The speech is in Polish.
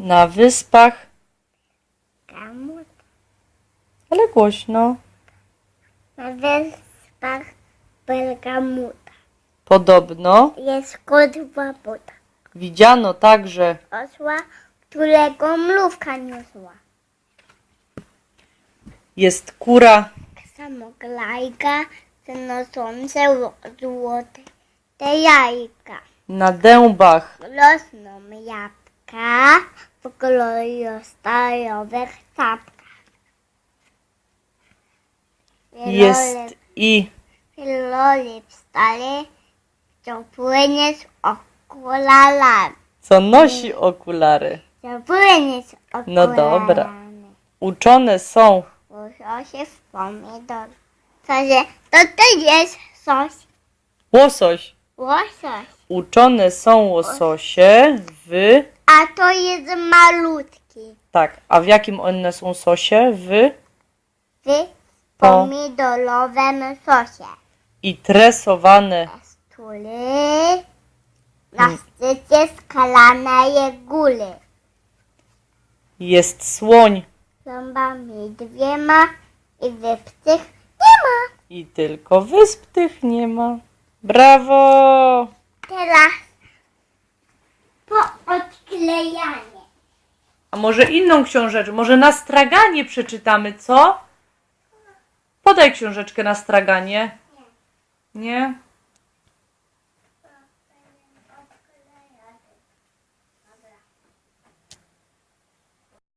Na wyspach. Ale głośno. Na wyspach Bergamuda Podobno jest kot widziano także Osła, którego mrówka niosła. jest kura Samoglajka zanoszące złote te jajka. na dębach. Rosną jabłka w kolorowych czapkach. Jest i Wielolip stary, co płynie z okularami. co nosi okulary. Co płynie z okularami. No dobra. Uczone są Łososie w pomidor. Co się, to to jest sos. łosoś. Łosoś. Uczone są łososie w... A to jest malutki. Tak, a w jakim one są sosie? W W pomidorowym sosie. i tresowane. Stuly na szczycie skalanej góry. Jest słoń Zębami dwiema i wypcych nie ma. i tylko wysp tych nie ma. Brawo! Teraz po odklejanie. A może inną książeczkę? Może na straganie przeczytamy, co? Podaj książeczkę na straganie. Nie?